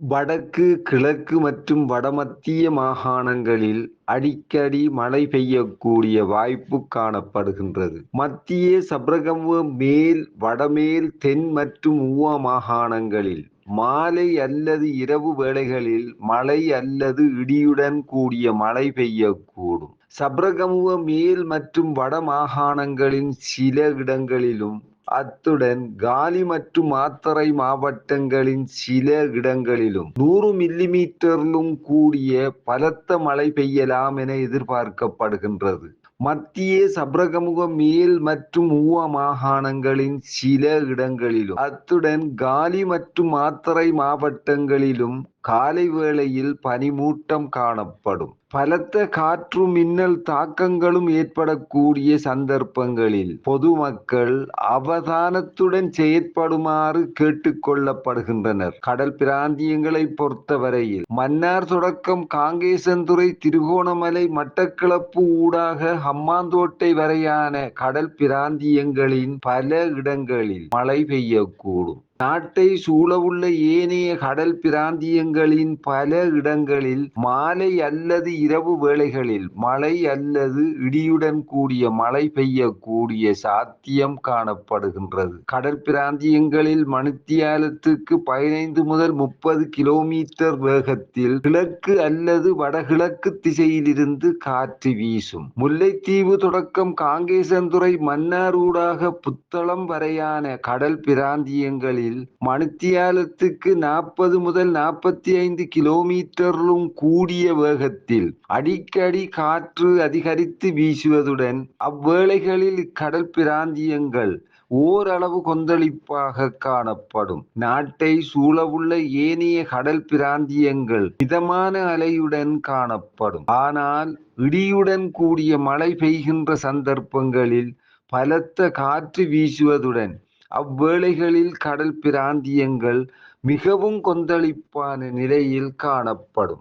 வடக்கு, கிழக்கு மற்றும் வடமத்திய மாகாணங்களில் அடிக்கடி மழை பெய்யக்கூடிய வாய்ப்பு காணப்படுகின்றது. மத்திய, சபரகம் மேல், வடமேல், தென் மற்றும் ஊவா மாகாணங்களில் மாலை அல்லது இரவு வேளைகளில் மழை அல்லது இடியுடன் கூடிய மழை பெய்யக்கூடும். சப்ரகமுவ மேல் மற்றும் வட மாகாணங்களின் சில இடங்களிலும், அத்துடன் காலி மற்றும் மாத்தறை மாவட்டங்களின் சில இடங்களிலும் நூறு மில்லிமீட்டரிலும் கூடிய பலத்த மழை பெய்யலாம் என எதிர்பார்க்கப்படுகின்றது. மத்திய, சபரகமுக மேல் மற்றும் ஊவ மாகாணங்களின் சில இடங்களிலும், அத்துடன் காலி மற்றும் மாத்தறை மாவட்டங்களிலும் காலை வேளையில் பனிமூட்டம் காணப்படும். பலத்த காற்று, மின்னல் தாக்கங்களும் ஏற்படக்கூடிய சந்தர்ப்பங்களில் பொதுமக்கள் அவதானத்துடன் செயற்படுமாறு கேட்டுக்கொள்ளப்படுகின்றனர் கடல் பிராந்தியங்களை பொறுத்தவரையில் மன்னார் தொடக்கம் காங்கேசன்துறை, திருகோணமலை, மட்டக்கிளப்பு ஊடாக ஹம்மாந்தோட்டை வரையான கடல் பிராந்தியங்களின் பல இடங்களில் மழை பெய்யக்கூடும். நாட்டை சூழவுள்ள ஏனைய கடல் பிராந்தியங்களின் பல இடங்களில் மாலை அல்லது இரவு வேளைகளில் மழை அல்லது இடியுடன் கூடிய மழை பெய்யக்கூடிய சாத்தியம் காணப்படுகின்றது. கடல் பிராந்தியங்களில் மணித்தியாலத்துக்கு பதினைந்து முதல் முப்பது கிலோமீட்டர் வேகத்தில் கிழக்கு அல்லது வடகிழக்கு திசையிலிருந்து காற்று வீசும். முல்லைத்தீவு தொடக்கம் காங்கேசந்துறை மன்னாரூடாக புத்தளம் வரையான கடல் பிராந்தியங்களில் மணித்தியாலத்துக்கு நாற்பது முதல் நாற்பத்தி ஐந்து கிலோமீட்டரிலும் கூடிய வேகத்தில் அடிக்கடி காற்று அதிகரித்து வீசுவதுடன், அவ்வேளைகளில் கடல் பிராந்தியங்கள் ஓரளவு கொந்தளிப்பாக காணப்படும். நாட்டை சூழவுள்ள ஏனைய கடல் பிராந்தியங்கள் மிதமான அலையுடன் காணப்படும். ஆனால் இடியுடன் கூடிய மழை பெய்கின்ற சந்தர்ப்பங்களில் பலத்த காற்று வீசுவதுடன், அவ்வேளைகளில் கடல் பிராந்தியங்கள் மிகவும் கொந்தளிப்பான நிலையில் காணப்படும்.